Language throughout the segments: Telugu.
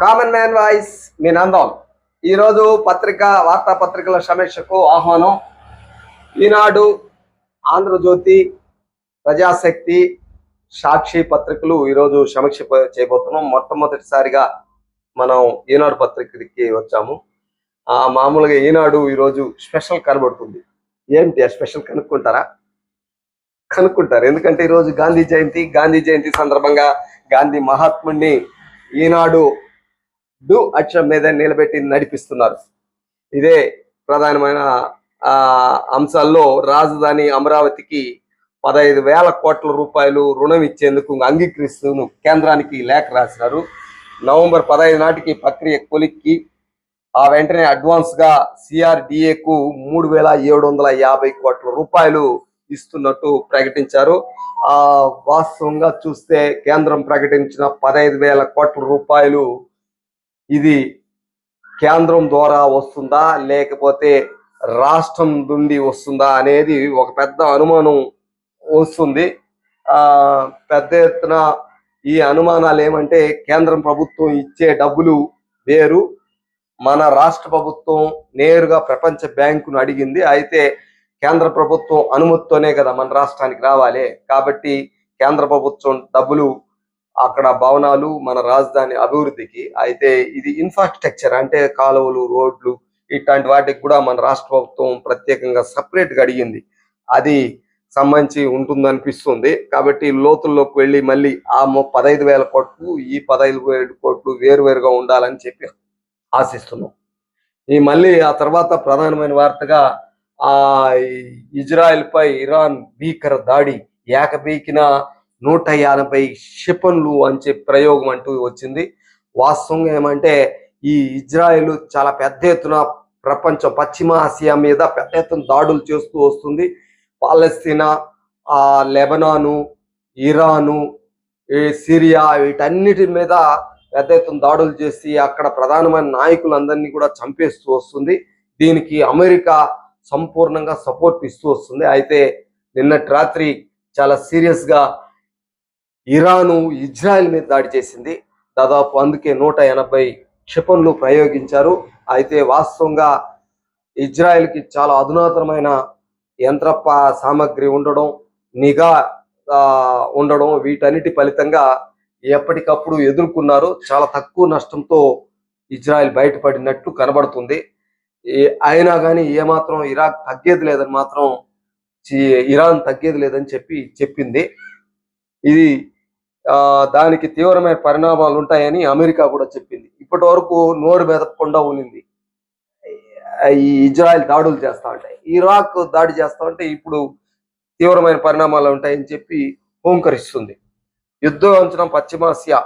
కామన్ మ్యాన్ వాయిస్ మీ నందం. ఈరోజు పత్రిక వార్తాపత్రికల సమీక్షకు ఆహ్వానం. ఈనాడు ఆంధ్రజ్యోతి ప్రజాశక్తి సాక్షి పత్రికలు ఈరోజు సమీక్ష చేయబోతున్నాం. మొట్టమొదటిసారిగా మనం ఈనాడు పత్రికకి వచ్చాము. మామూలుగా ఈనాడు ఈరోజు స్పెషల్ కనబడుతుంది. ఏంటి ఆ స్పెషల్ కనుక్కుంటారా? కనుక్కుంటారు. ఎందుకంటే ఈరోజు గాంధీ జయంతి గాంధీ జయంతి సందర్భంగా గాంధీ మహాత్ముడిని ఈనాడు డు అక్షరం మీద నిలబెట్టి నడిపిస్తున్నారు. ఇదే ప్రధానమైన ఆ, అంశాల్లో రాజధాని అమరావతికి పదహైదు వేల కోట్ల రూపాయలు రుణం ఇచ్చేందుకు అంగీకరిస్తూ కేంద్రానికి లేఖ రాసినారు. నవంబర్ పదహైదు నాటికి ప్రక్రియ కొలిక్కి ఆ వెంటనే అడ్వాన్స్గా సిఆర్డిఏకు మూడు వేల ఏడు వందల యాభై కోట్ల రూపాయలు ఇస్తున్నట్టు ప్రకటించారు. ఆ వాస్తవంగా చూస్తే కేంద్రం ప్రకటించిన పదహైదు వేల కోట్ల రూపాయలు ఇది కేంద్రం ద్వారా వస్తుందా? లేకపోతే రాష్ట్రం నుండి వస్తుందా అనేది ఒక పెద్ద అనుమానం వస్తుంది. ఆ పెద్ద ఎత్తున ఈ అనుమానాలు ఏమంటే కేంద్రం ప్రభుత్వం ఇచ్చే డబ్బులు వేరు. మన రాష్ట్ర ప్రభుత్వం నేరుగా ప్రపంచ బ్యాంకును అడిగింది. అయితే కేంద్ర ప్రభుత్వం అనుమతితోనే కదా మన రాష్ట్రానికి రావాలి. కాబట్టి కేంద్ర ప్రభుత్వం డబ్బులు అక్కడ భవనాలు మన రాజధాని అభివృద్ధికి. అయితే ఇది ఇన్ఫ్రాస్ట్రక్చర్ అంటే కాలువలు రోడ్లు ఇట్లాంటి వాటికి కూడా మన రాష్ట్ర ప్రభుత్వం ప్రత్యేకంగా సపరేట్గా అడిగింది. అది సంబంధించి ఉంటుంది అనిపిస్తుంది కాబట్టి లోతుల్లోకి వెళ్ళి మళ్ళీ ఆ పదహైదు వేల కోట్లు ఈ పదహైదు వేల కోట్లు వేరువేరుగా ఉండాలని చెప్పి ఆశిస్తున్నాం. ఈ మళ్ళీ ఆ తర్వాత ప్రధానమైన వార్తగా ఆ ఇజ్రాయెల్ పై ఇరాన్ భీకర దాడి ఏకబీకిన నూట యాభై క్షిపణులు అని ప్రయోగం అంటూ వచ్చింది. వాస్తవంగా ఏమంటే ఈ ఇజ్రాయెల్ చాలా పెద్ద ఎత్తున ప్రపంచం పశ్చిమ ఆసియా మీద పెద్ద ఎత్తున దాడులు చేస్తూ వస్తుంది. పాలస్తీనా ఆ లెబనాను ఇరాను ఈ సిరియా వీటన్నిటి మీద పెద్ద ఎత్తున దాడులు చేసి అక్కడ ప్రధానమైన నాయకులందరినీ కూడా చంపేస్తూ వస్తుంది. దీనికి అమెరికా సంపూర్ణంగా సపోర్ట్ ఇస్తూ వస్తుంది. అయితే నిన్నటి రాత్రి చాలా సీరియస్గా ఇరాను ఇజ్రాయెల్ మీద దాడి చేసింది. దాదాపు అందుకే నూట ఎనభై క్షిపణులు ప్రయోగించారు. అయితే వాస్తవంగా ఇజ్రాయెల్కి చాలా అధునాతనమైన యంత్ర సామాగ్రి సామగ్రి ఉండడం నిఘా ఆ, ఉండడం వీటన్నిటి ఫలితంగా ఎప్పటికప్పుడు ఎదుర్కొన్నారు. చాలా తక్కువ నష్టంతో ఇజ్రాయెల్ బయటపడినట్టు కనబడుతుంది. అయినా కానీ ఏమాత్రం ఇరాక్ తగ్గేది లేదని మాత్రం ఇరాన్ తగ్గేది లేదని చెప్పి చెప్పింది. ఇది దానికి తీవ్రమైన పరిణామాలు ఉంటాయని అమెరికా కూడా చెప్పింది. ఇప్పటి వరకు నోరు మెదపకుండా ఉనింది ఈ ఇజ్రాయెల్ దాడులు చేస్తా ఉంటాయి ఇరాక్ దాడి చేస్తా ఉంటే ఇప్పుడు తీవ్రమైన పరిణామాలు ఉంటాయని చెప్పి హోంకరిస్తుంది. యుద్ధం అంచనా పశ్చిమాసియా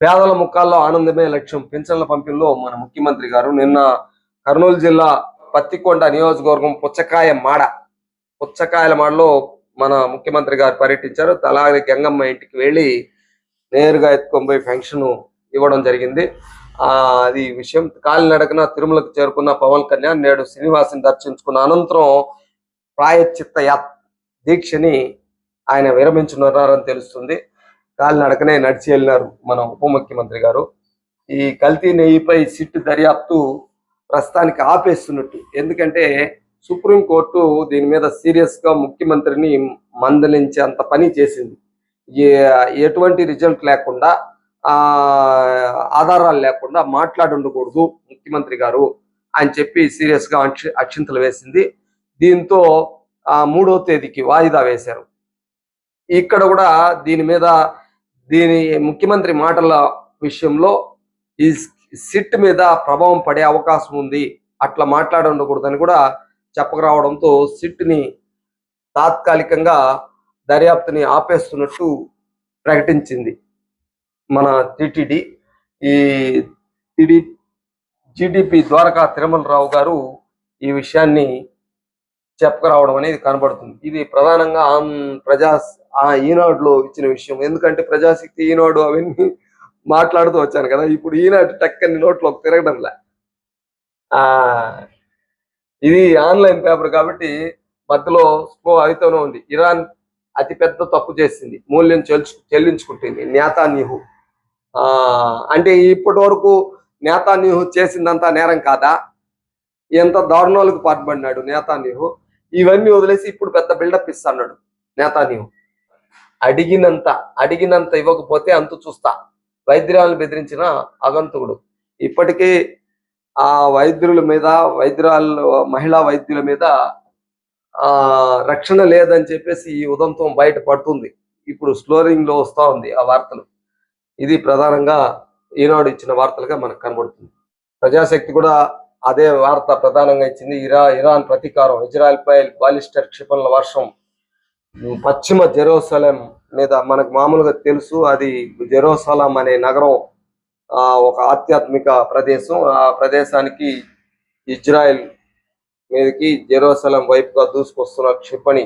పేదల ముఖాల్లో ఆనందమే లక్ష్యం. పెన్షన్ల పంపిణీలో మన ముఖ్యమంత్రి గారు నిన్న కర్నూలు జిల్లా పత్తికొండ నియోజకవర్గం పుచ్చకాయ మాడ పుచ్చకాయల మాడలో మన ముఖ్యమంత్రి గారు పర్యటించారు. అలాగే గంగమ్మ ఇంటికి వెళ్ళి నేరుగా ఎత్తుకొని పోయి ఫంక్షన్ ఇవ్వడం జరిగింది. ఆ అది విషయం. కాలినడకన తిరుమలకు చేరుకున్న పవన్ కళ్యాణ్ నేడు శ్రీనివాసుని దర్శించుకున్న అనంతరం ప్రాయశ్చిత్త యాత్ దీక్షని ఆయన విరమించున్నారని తెలుస్తుంది. కాలినడకనే నడిచి వెళ్ళినారు మన ఉప ముఖ్యమంత్రి గారు. ఈ కల్తీ నెయ్యిపై సిట్టు దర్యాప్తు ప్రస్తుతానికి ఆపేస్తున్నట్టు. ఎందుకంటే సుప్రీంకోర్టు దీని మీద సీరియస్గా ముఖ్యమంత్రిని మందలించే అంత పని చేసింది. ఎటువంటి రిజల్ట్ లేకుండా ఆ ఆధారాలు లేకుండా మాట్లాడి ఉండకూడదు ముఖ్యమంత్రి గారు అని చెప్పి సీరియస్గా అక్ష- అక్షింతలు వేసింది. దీంతో ఆ మూడో తేదీకి వాయిదా వేశారు. ఇక్కడ కూడా దీని మీద దీని ముఖ్యమంత్రి మాటల విషయంలో ఈ సిట్ మీద ప్రభావం పడే అవకాశం ఉంది. అట్లా మాట్లాడి ఉండకూడదని కూడా చెప్పకరావడంతో సిట్ని తాత్కాలికంగా దర్యాప్తుని ఆపేస్తున్నట్టు ప్రకటించింది మన టిటిడి. ఈ టిడి జిడిపి ద్వారకా తిరుమలరావు గారు ఈ విషయాన్ని చెప్పకరావడం అనేది కనబడుతుంది. ఇది ప్రధానంగా ఆం ప్రజా ఆ ఈనాడులో ఇచ్చిన విషయం. ఎందుకంటే ప్రజాశక్తి ఈనాడు అవన్నీ మాట్లాడుతూ వచ్చాను కదా. ఇప్పుడు ఈనాడు టక్కని నోట్లోకి తిరగడంలా. ఆ ఇది ఆన్లైన్ పేపర్ కాబట్టి మధ్యలో స్లో అవుతూనే ఉంది. ఇరాన్ అతిపెద్ద తప్పు చేసింది. మూల్యం చెల్చు చెల్లించుకుంటుంది. నేతాన్యహు. ఆ, అంటే ఇప్పటి వరకు నేతాన్యూహు చేసిందంతా నేరం కాదా? ఎంత దారుణాలకు పాల్పడినాడు నేతాన్యూహు. ఇవన్నీ వదిలేసి ఇప్పుడు పెద్ద బిల్డప్ ఇస్తున్నాడు నేతాన్యూహు. అడిగినంత అడిగినంత ఇవ్వకపోతే అంత చూస్తా. వైద్యురాలను బెదిరించిన అగంతుకుడు. ఇప్పటికీ ఆ వైద్యుల మీద వైద్యురాలు మహిళా వైద్యుల మీద ఆ రక్షణ లేదని చెప్పేసి ఈ ఉదంతం బయట పడుతుంది. ఇప్పుడు స్లోరింగ్లో వస్తా ఉంది ఆ వార్తలు. ఇది ప్రధానంగా ఈనాడు ఇచ్చిన వార్తలుగా మనకు కనబడుతుంది. ప్రజాశక్తి కూడా అదే వార్త ప్రధానంగా ఇచ్చింది. ఇరా ఇరాన్ ప్రతీకారం ఇజ్రాయల్ పై బాలిస్టర్ క్షిపణుల వర్షం. పశ్చిమ జెరూసలేం మీద మనకు మామూలుగా తెలుసు అది జెరూసలం అనే నగరం ఒక ఆధ్యాత్మిక ప్రదేశం. ఆ ప్రదేశానికి ఇజ్రాయెల్ మీదకి జెరూసలం వైపుగా దూసుకొస్తున్న క్షిపణి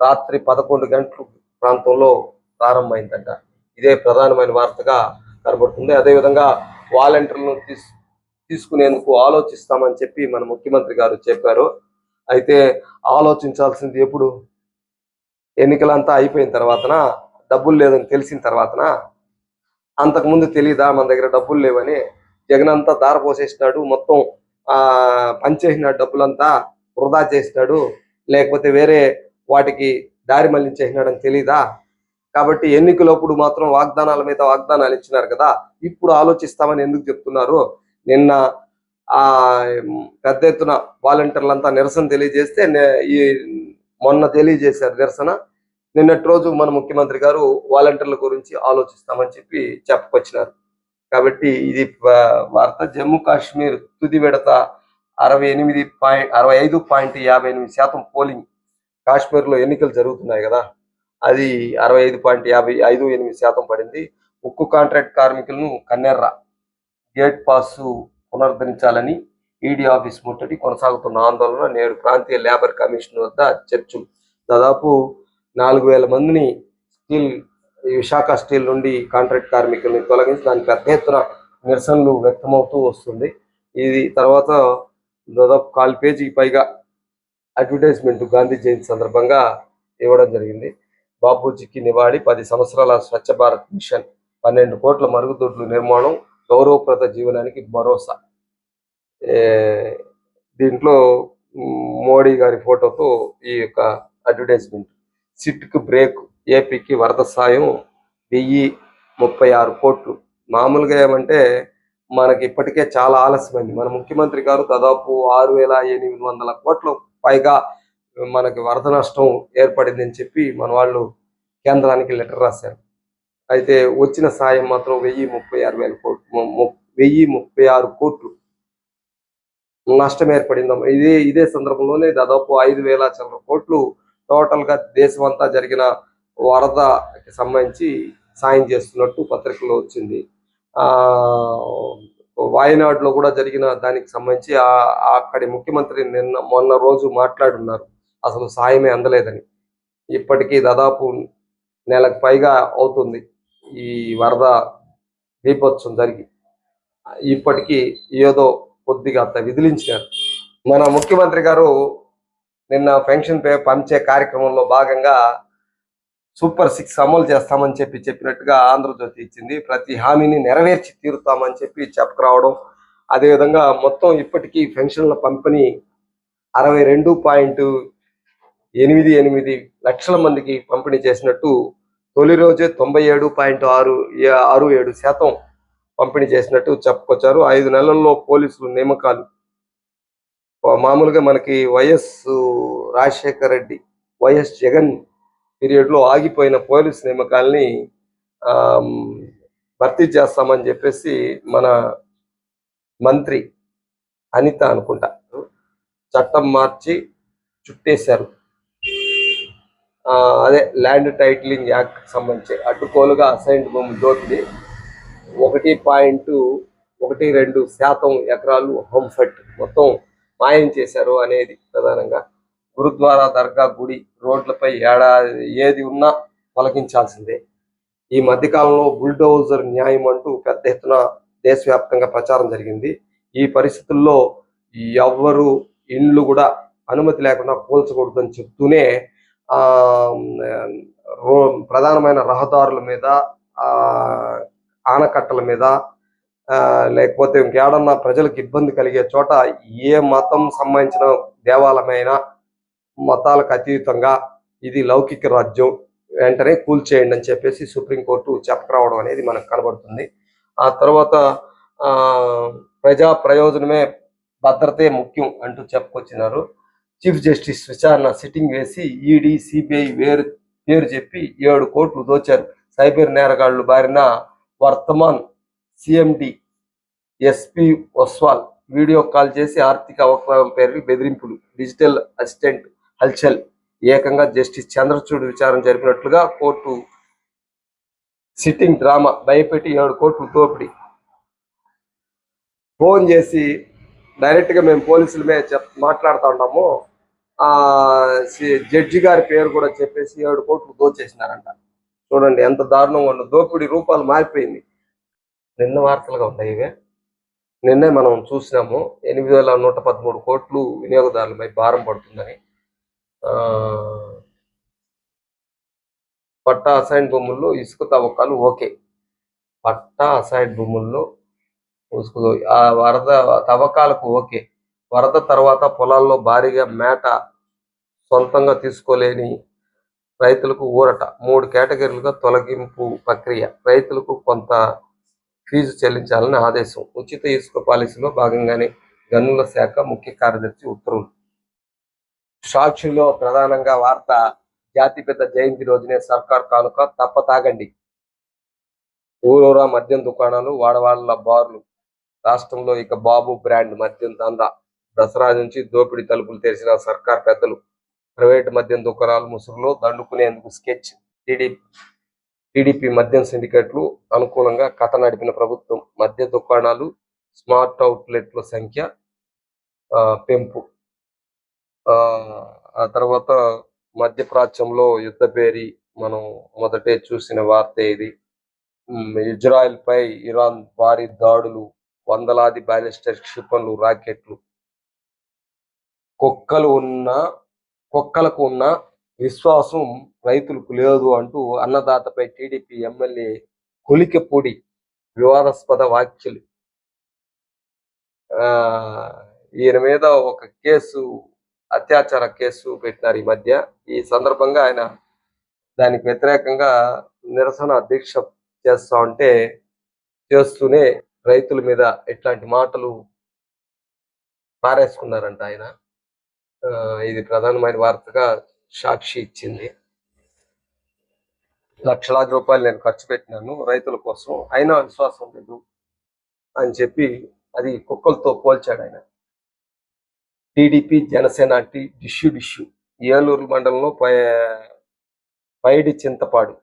రాత్రి పదకొండు గంటల ప్రాంతంలో ప్రారంభమైందంట. ఇదే ప్రధానమైన వార్తగా కనబడుతుంది. అదేవిధంగా వాలంటీర్లను తీసు తీసుకునేందుకు ఆలోచిస్తామని చెప్పి మన ముఖ్యమంత్రి గారు చెప్పారు. అయితే ఆలోచించాల్సింది ఎప్పుడు? ఎన్నికలంతా అయిపోయిన తర్వాతన? డబ్బులు లేదని తెలిసిన తర్వాతన? అంతకుముందు తెలియదా మన దగ్గర డబ్బులు లేవని. జగన్ అంతా దార పోసేసినాడు మొత్తం ఆ పంచేసిన డబ్బులంతా వృధా చేసినాడు. లేకపోతే వేరే వాటికి దారి మళ్ళించేసినాడని తెలీదా? కాబట్టి ఎన్నికలప్పుడు మాత్రం వాగ్దానాల మీద వాగ్దానాలు ఇచ్చినారు కదా. ఇప్పుడు ఆలోచిస్తామని ఎందుకు చెప్తున్నారు? నిన్న ఆ పెద్ద ఎత్తున వాలంటీర్లంతా నిరసన తెలియజేస్తే ఈ మొన్న తెలియజేశారు నిరసన. నిన్నటి రోజు మన ముఖ్యమంత్రి గారు వాలంటీర్ల గురించి ఆలోచిస్తామని చెప్పి చెప్పకొచ్చినారు. కాబట్టి ఇది వార్త జమ్మూ కాశ్మీర్ తుది విడత అరవై ఎనిమిది పాయింట్ అరవై ఐదు పాయింట్ యాభై ఎనిమిది శాతం పోలింగ్ కాశ్మీర్లో ఎన్నికలు జరుగుతున్నాయి కదా. అది అరవై ఐదు పాయింట్ యాభై ఐదు ఎనిమిది శాతం పడింది. ఉక్కు కాంట్రాక్ట్ కార్మికులను కన్నెర్ర గేట్ పాస్ పునరుద్ధరించాలని ఈడీ ఆఫీస్ ముట్టడి కొనసాగుతున్న ఆందోళన నేడు ప్రాంతీయ లేబర్ కమిషన్ వద్ద చర్చలు. దాదాపు నాలుగు వేల మందిని స్టీల్ ఈ విశాఖ స్టీల్ నుండి కాంట్రాక్ట్ కార్మికుల్ని తొలగించి దానికి పెద్ద ఎత్తున నిరసనలు వ్యక్తమవుతూ వస్తుంది. ఇది తర్వాత దాదాపు కాల్ పేజీకి పైగా అడ్వర్టైజ్మెంట్ గాంధీ జయంతి సందర్భంగా ఇవ్వడం జరిగింది. బాపూజీకి నివాడి పది సంవత్సరాల స్వచ్ఛ భారత్ మిషన్ పన్నెండు కోట్ల మరుగుదొడ్లు నిర్మాణం గౌరవప్రద జీవనానికి భరోసా. దీంట్లో మోడీ గారి ఫోటోతో ఈ యొక్క అడ్వర్టైజ్మెంట్ సిట్కు బ్రేక్ ఏపీకి వరద సాయం వెయ్యి ముప్పై ఆరు కోట్లు. మామూలుగా ఏమంటే మనకి ఇప్పటికే చాలా ఆలస్యమైంది. మన ముఖ్యమంత్రి గారు దాదాపు ఆరు వేల ఎనిమిది వందల కోట్ల పైగా మనకి వరద నష్టం ఏర్పడిందని చెప్పి మన వాళ్ళు కేంద్రానికి లెటర్ రాశారు. అయితే వచ్చిన సాయం మాత్రం వెయ్యి ముప్పై ఆరు వేల కోట్లు వెయ్యి ముప్పై ఆరు కోట్లు నష్టం ఏర్పడింది ఇదే ఇదే సందర్భంలోనే దాదాపు ఐదు వేల చిల్లర కోట్లు టోటల్గా దేశమంతా జరిగిన వరదకి సంబంధించి సాయం చేస్తున్నట్టు పత్రికలో వచ్చింది. ఆ వాయనాడులో కూడా జరిగిన దానికి సంబంధించి ఆ అక్కడి ముఖ్యమంత్రి నిన్న మొన్న రోజు మాట్లాడున్నారు. అసలు సాయమే అందలేదని. ఇప్పటికీ దాదాపు నెలకు పైగా అవుతుంది ఈ వరద దీపోత్సవం జరిగి. ఇప్పటికీ ఏదో కొద్దిగా అంత విదిలించారు మన ముఖ్యమంత్రి గారు నిన్న పెన్షన్ పే పంచే కార్యక్రమంలో భాగంగా సూపర్ సిక్స్ అమలు చేస్తామని చెప్పి చెప్పినట్టుగా ఆంధ్రజ్యోతి ఇచ్చింది. ప్రతి హామీని నెరవేర్చి తీరుతామని చెప్పి చెప్పుకురావడం అదేవిధంగా మొత్తం ఇప్పటికీ పెన్షన్ల పంపిణీ అరవై రెండు పాయింట్ ఎనిమిది ఎనిమిది లక్షల మందికి పంపిణీ చేసినట్టు తొలి రోజే తొంభై ఏడు పాయింట్ ఆరు ఆరు ఏడు శాతం పంపిణీ చేసినట్టు చెప్పుకొచ్చారు. ఐదు నెలల్లో పోలీసులు నియామకాలు మామూలుగా మనకి వైఎస్ రాజశేఖర్ రెడ్డి వైఎస్ జగన్ పీరియడ్లో ఆగిపోయిన పోలీస్ నియామకాల్ని భర్తీ చేస్తామని చెప్పేసి మన మంత్రి అనిత అనుకుంటా. చట్టం మార్చి చుట్టేశారు. అదే ల్యాండ్ టైటిలింగ్ యాక్ట్ సంబంధించి అడ్డుకోలుగా అసైన్డ్ భూమి దోపిడి ఒకటి పాయింట్ ఒకటి రెండు శాతం ఎకరాలు హోంఫెట్ మొత్తం మాయం చేశారు అనేది ప్రధానంగా గురుద్వారా దర్గా గుడి రోడ్లపై ఏడాది ఏది ఉన్నా తొలగించాల్సిందే ఈ మధ్యకాలంలో బుల్డోజర్ న్యాయం అంటూ పెద్ద ఎత్తున దేశవ్యాప్తంగా ప్రచారం జరిగింది. ఈ పరిస్థితుల్లో ఎవ్వరు ఇండ్లు కూడా అనుమతి లేకుండా కూల్చకూడదని చెప్తూనే ఆ రో ప్రధానమైన రహదారుల మీద ఆ ఆనకట్టల మీద లేకపోతే ఇంకేడన్నా ప్రజలకు ఇబ్బంది కలిగే చోట ఏ మతం సంబంధించిన దేవాలయమైనా మతాలకు అతీతంగా ఇది లౌకిక రాజ్యం వెంటనే కూల్చేయండి అని చెప్పేసి సుప్రీంకోర్టు చెప్పకరావడం అనేది మనకు కనబడుతుంది. ఆ తర్వాత ఆ ప్రజా ప్రయోజనమే భద్రతే ముఖ్యం అంటూ చెప్పుకొచ్చినారు. చీఫ్ జస్టిస్ విచారణ సిట్టింగ్ వేసి ఈడీ సిబిఐ వేరు పేరు చెప్పి ఏడు కోట్లు దోచారు. సైబర్ నేరగాళ్ళు బారిన Vardhman CMD SP Oswal video call చేసి ఆర్థిక అవకాశం పేరు బెదిరింపులు. డిజిటల్ అసిస్టెంట్ హల్చల్. ఏకంగా జస్టిస్ చంద్రచూడ్ విచారణ జరిపినట్లుగా కోర్టు సిట్టింగ్ డ్రామా భయపెట్టి ఏడు కోట్లు దోపిడీ. ఫోన్ చేసి డైరెక్ట్గా మేము పోలీసులమే చెప్ మాట్లాడుతూ ఉన్నాము. ఆ సి- జడ్జి గారి పేరు కూడా చెప్పేసి ఏడు కోట్లు దోచేసినారంట. చూడండి ఎంత దారుణంగా ఉన్న దోపిడీ రూపాలు మారిపోయింది. నిన్న వార్తలుగా ఉన్నాయి ఇవే. నిన్నే మనం చూసినాము ఎనిమిది వేల నూట పదమూడు కోట్లు వినియోగదారులపై భారం పడుతుందని. ఆ, పట్టా అసైన్ భూముల్లో ఇసుక తవ్వకాలు ఓకే. పట్టా అసైన్ భూముల్లో ఇసుక ఆ వరద తవ్వకాలకు ఓకే. వరద తర్వాత పొలాల్లో భారీగా మేట సొంతంగా తీసుకోలేని రైతులకు ఊరట. మూడు కేటగిరీలుగా తొలగింపు ప్రక్రియ. రైతులకు కొంత ఫీజు చెల్లించాలని ఆదేశం. ఉచిత ఇసుక పాలసీలో భాగంగానే గనుల శాఖ ముఖ్య కార్యదర్శి ఉత్తర్వులు. సాక్షిలో ప్రధానంగా వార్త జాతిపిత జయంతి రోజునే సర్కార్ కానుక తప్ప తాగండి. ఊరూరా మద్యం దుకాణాలు వాడవాళ్ళ బార్లు. రాష్ట్రంలో ఇక బాబు బ్రాండ్ మద్యం దందా. దసరా నుంచి దోపిడీ తలుపులు తెరిచిన సర్కార్ పెద్దలు. ప్రైవేట్ మద్యం దుకాణాలు ముసుగులో దండుకునేందుకు స్కెచ్ టీడీపీ టీడీపీ మద్యం సిండికేట్లు అనుకూలంగా కథ నడిపిన ప్రభుత్వం. మద్య దుకాణాలు స్మార్ట్ అవుట్లెట్ల సంఖ్య ఆ, పెంపు. ఆ తర్వాత మధ్య ప్రాచ్యంలో యుద్ధ పేరి మనం మొదటే చూసిన వార్త ఇది. ఇజ్రాయెల్పై పై ఇరాన్ భారీ దాడులు వందలాది బ్యాలిస్టర్ క్షిపణులు రాకెట్లు. కుక్కలు ఉన్న కుక్కలకు ఉన్న విశ్వాసం రైతులకు లేదు అంటూ అన్నదాతపై టీడీపీ ఎమ్మెల్యే కొలికెపూడి వివాదాస్పద వ్యాఖ్యలు. ఆ ఈయన మీద ఒక కేసు అత్యాచార కేసు పెట్టినారు ఈ మధ్య. ఈ సందర్భంగా ఆయన దానికి వ్యతిరేకంగా నిరసన దీక్ష చేస్తా ఉంటే చేస్తూనే రైతుల మీద ఇట్లాంటి మాటలు పారేసుకున్నారంట ఆయన. ఆ, ఇది ప్రధానమైన వార్తగా సాక్షి ఇచ్చింది. లక్షలాది రూపాయలు నేను ఖర్చు పెట్టినాను రైతుల కోసం. అయినా విశ్వాసం లేదు అని చెప్పి అది కుక్కలతో పోల్చాడు ఆయన. టీడీపీ జనసేన టీ డిష్యూ డిష్యూ. ఏలూరు మండలంలో పై పైడి చింతపాడు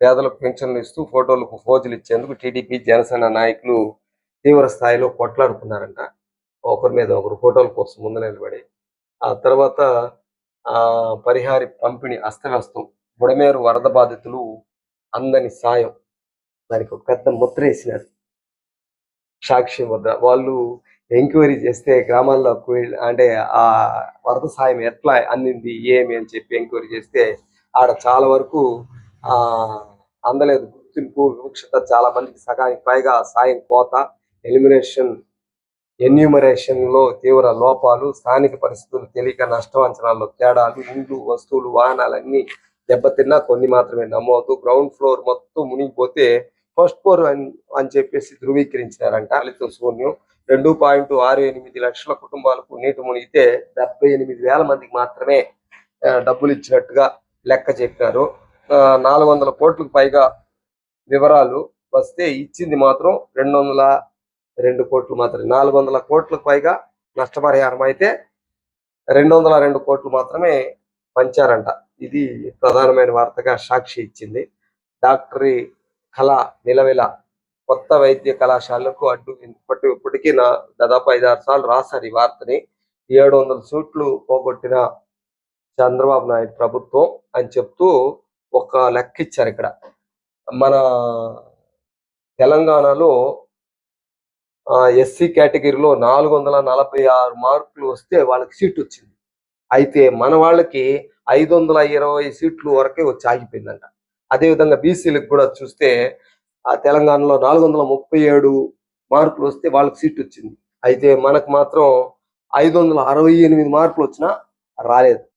పేదలకు పెన్షన్లు ఇస్తూ ఫోటోలకు ఫోజులు ఇచ్చేందుకు టీడీపీ జనసేన నాయకులు తీవ్ర స్థాయిలో కొట్లాడుకున్నారంట. ఒకరి మీద ఒకరు ఫోటోల కోసం ముందు నిలబడి. ఆ తర్వాత పరిహారి పంపిణీ అస్తవ్యస్తం. బుడమేరు వరద బాధితులు అందని సాయం. దానికి ఒక పెద్ద ముద్ర వేసినారు. సాక్షి ముద్ర. వాళ్ళు ఎంక్వైరీ చేస్తే గ్రామాల్లోకి వెళ్ళి అంటే ఆ వరద సాయం ఎట్లా అందింది ఏమి అని చెప్పి ఎంక్వైరీ చేస్తే ఆడ చాలా వరకు ఆ అందలేదు. గుర్తింపు వివక్షత చాలా మందికి సగానికి పైగా సాయం కోత ఎలిమినేషన్ ఎన్యూమరేషన్లో తీవ్ర లోపాలు స్థానిక పరిస్థితులు తెలియక నష్టం అంచనాల్లో తేడాలు ఇండ్లు వస్తువులు వాహనాలన్నీ దెబ్బతిన్నా కొన్ని మాత్రమే నమోదు గ్రౌండ్ ఫ్లోర్ మొత్తం మునిగిపోతే ఫస్ట్ ఫ్లోర్ అని అని చెప్పేసి ధృవీకరించినారంట ఫలితం శూన్యం. రెండు పాయింట్ ఆరు ఎనిమిది లక్షల కుటుంబాలకు నీటి మునిగితే డెబ్బై ఎనిమిది వేల మందికి మాత్రమే డబ్బులు ఇచ్చినట్టుగా లెక్క చెప్పారు. ఆ, నాలుగు వందల కోట్లకు పైగా వివరాలు వస్తే ఇచ్చింది మాత్రం రెండు వందల రెండు కోట్లు మాత్రమే. నాలుగు వందల కోట్లకు పైగా నష్టపరిహారం అయితే రెండు వందల రెండు కోట్లు మాత్రమే పంచారంట. ఇది ప్రధానమైన వార్తగా సాక్షి ఇచ్చింది. డాక్టరీ కళ నిలవెల కొత్త వైద్య కళాశాలకు అడ్డు ఇప్పటి ఇప్పటికీ నా దాదాపు ఐదు ఆరు సార్లు రాశారు ఈ వార్తని. ఏడు వందల సూట్లు పోగొట్టిన చంద్రబాబు నాయుడు ప్రభుత్వం అని చెప్తూ ఒక లెక్క ఇచ్చారు ఇక్కడ. మన తెలంగాణలో ఎస్సీ కేటగిరీలో నాలుగు వందల నలభై ఆరు మార్కులు వస్తే వాళ్ళకి సీట్ వచ్చింది. అయితే మన వాళ్ళకి ఐదు వందల ఇరవై సీట్లు వరకే వచ్చి ఆగిపోయిందంట. అదేవిధంగా బీసీలకు కూడా చూస్తే ఆ తెలంగాణలో నాలుగు వందల ముప్పై ఏడు మార్కులు వస్తే వాళ్ళకి సీట్ వచ్చింది. అయితే మనకు మాత్రం ఐదు వందల అరవై ఎనిమిది మార్కులు వచ్చినా రాలేదు.